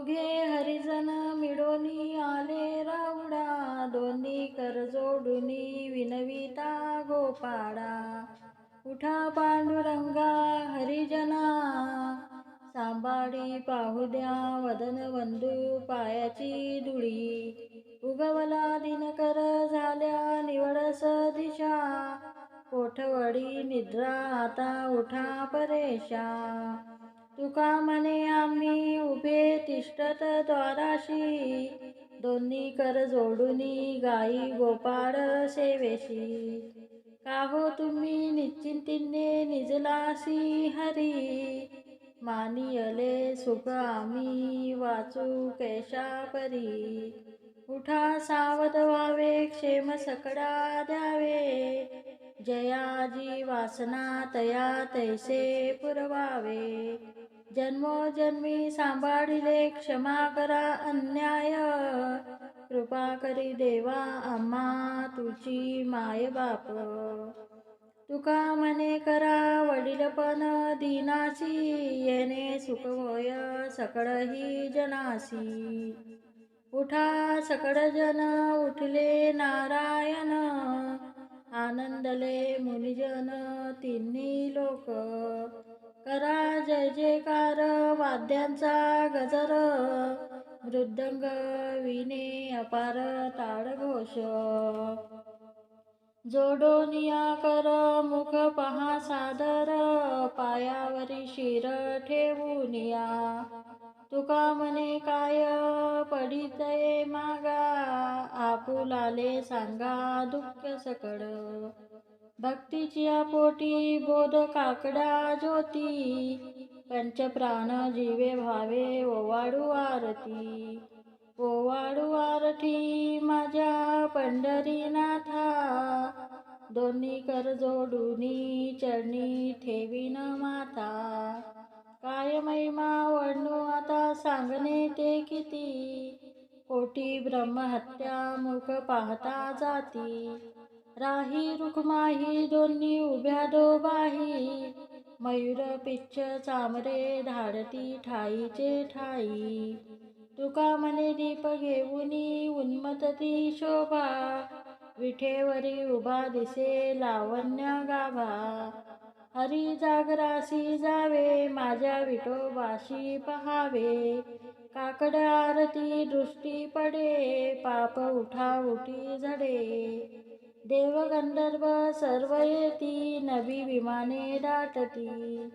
दोघे हरिजन मिळोनी आले रावडा. दोन्ही कर जोडुनी विनविता गोपाळा. उठा पांडुरंगा हरिजना. सांभाळी पाहू द्या वदन बंधू पायाची धुळी. उगवला दिनकर झाल्या निवडस दिशा कोठवडी निद्रा आता उठा परेशा. तुका म्हणे आम्ही उभे तिष्ठत द्वाराशी. दोन्ही कर जोडुनी गाई गोपाळ सेवेशी. काहो तुम्ही निश्चिंतीने निजलासी हरी. मानियले सुख आम्ही वाचू कैशा परी उठा सावध व्हावे क्षेम सकडा द्यावे. जयाजी वासना तया तैसे पुरवावे. जन्मोजन्मी सांभाळिले क्षमा करा अन्याय. कृपा करी देवा आम्हा तुझी माय बाप. तुका म्हणे करा वडीलपण दिनासी येणे सुख होय सकळही जनासी उठा सकळ जन उठले नारायण. आनंदले मुनिजन तिन्ही लोक. करा जय जयकार वाद्यांचा गजर. मृदंग विने अपार ताळघोष जोडोनिया कर मुख पहा सादर. पायावरी शिर ठेवूनिया तुका म्हणे काय पडितय मागा. आपुलाले सांगा दुःख सकड. भक्तीच्या पोटी बोध काकडा ज्योती पंचप्राण जीवे भावे ओवाडू आरती. ओवाडू आरती माझ्या पंढरीनाथा दोन्ही कर जोडूनी चरणी ठेवीन माता. काय महिमा वडणू आता सांगणे ते किती? कोटी ब्रह्महत्या मुख पाहता जाती. राही रुक्माही दोन्ही उभ्या दोबाही मयूर पिच्छ चामरे धाडती ठाईचे ठाई. तुका मने दीप घेऊनी उन्मतती शोभा. विठेवरी उभा दिसे लावण्य गाभा. हरी जागरासी जावे माझ्या विठोबाशी पहावे. काकड आरती दृष्टी पडे पाप उठा उठी झडे. देवगंधर्व सर्व येती नवी विमाने दाटती.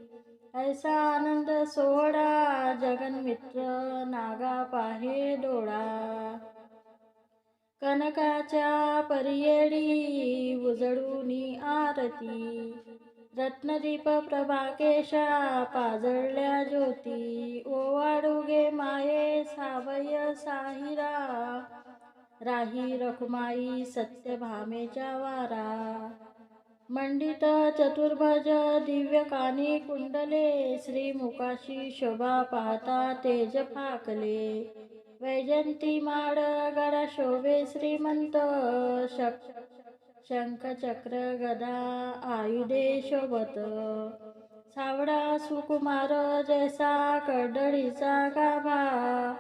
ऐसा आनंद सोडा जगनमित्र नागा पाहे डोळा. कनकाच्या परियेडी उजळूनी आरती. रत्नदीप प्रभाकेशा पाजळल्या ज्योती ओवाडुगे माये सावय साहिरा राही रखुमाई सत्यभामेच्या वारा. मंडित चतुर्भज दिव्य कानी कुंडले श्रीमुखाशी शोभा पाहता तेज फाकले. वैजंती माड गडा शोभे श्रीमंत शक शंख चक्र गदा आयुधे शोभत. सावडा सुकुमार जैसा कडळीचा गाभा.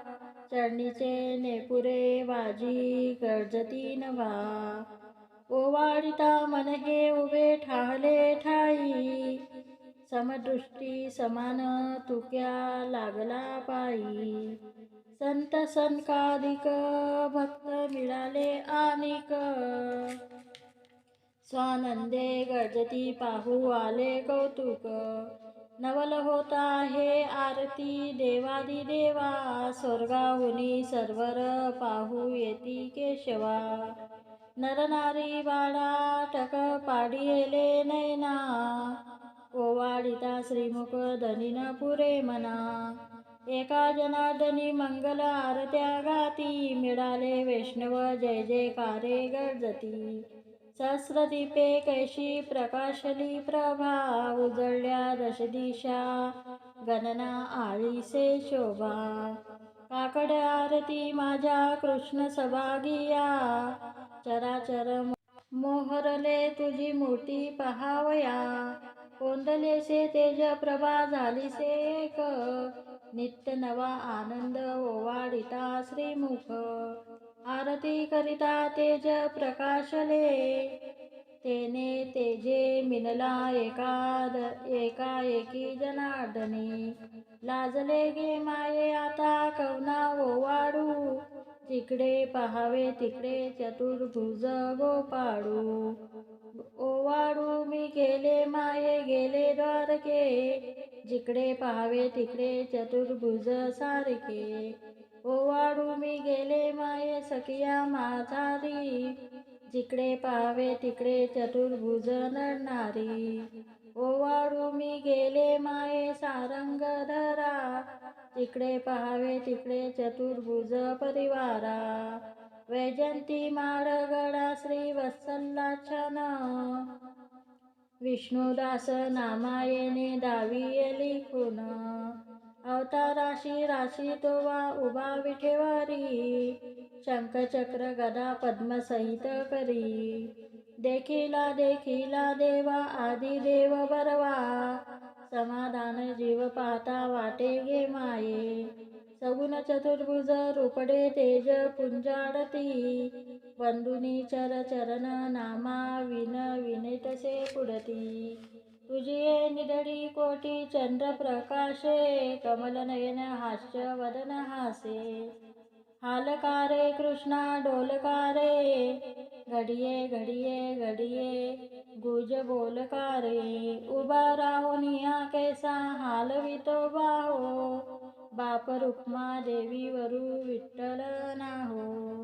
चरणीचे नेपुरे वाजी गर्जती नभा. ओवाळिता मन हे उभे ठाहले ठाई. समदृष्टी समान तुक्या लागला पायी. संत संकादिक भक्त मिळाले आनिक स्वानंदे गजती पाहू आले कौतुक। नवल होता हे आरती देवादी देवा स्वर्गाहुनी सर्वर पाहू येती केशवा। नरनारी बाळा टक पाडिले नैना ओवाडिता श्रीमुख धनिन पुरे मना। एका जनार्दनी मंगल आरत्या गाती मिळाले वैष्णव जय जयकारे गर्जती। सहस्रदीपे कैशी प्रकाशली प्रभा उजळल्या दशदिशा गणना आळीसे शोभा. काकड आरती माझ्या कृष्ण सभागिया चराचर मोहरले तुझी मूर्ती पहावया. कोंदलेसे तेज प्रभा झालीसे एक नित्य नवा आनंद ओवाडिता श्रीमुख. आरती करिता तेज प्रकाशले तेने तेजे मिनला एकाद एकाएकी जनार्दनी. लाजले गे माये आता कवना ओवाडू जिकडे पहावे तिकडे चतुर्भुज गोपाळू ओवाडू मी गेले माये गेले द्वारके. जिकडे पहावे तिकडे चतुर्भुज सारखे ओवाडू मी गेले माये सखिया माझारी जिकडे पाहावे तिकडे चतुर्भुज नडणारी ओवाडू मी गेले माये सारंग धरा. तिकडे पाहावे तिकडे चतुर्भुज परिवारा. वैजंती माळगडा श्री वत्सलाछन. विष्णुदास नामायने दावी लिखून. अवताराशी तो तोवा उभा विठेवारी शंखचक्र गदा पद्मसहित करी. देखिला देखिला देवा आदि देव बरवा समाधान जीव पाहता वाटे गे माये. सगुण चतुर्भुज रूपडे तेज पुंजाडती बंधुनी चर चरण नामा विन विनेतसे पुढती. तुझी निधडी कोटी चंद्र प्रकाशे कमल नयन हास्य वदन हासे. हालकारे कृष्णा डोलकारे घडिये घडिये घडिये गुज बोलकारे. उभा राहुनिया कैसा हालवितो बाहो. बाप रुक्मा देवी वरू विठ्ठल नाहो.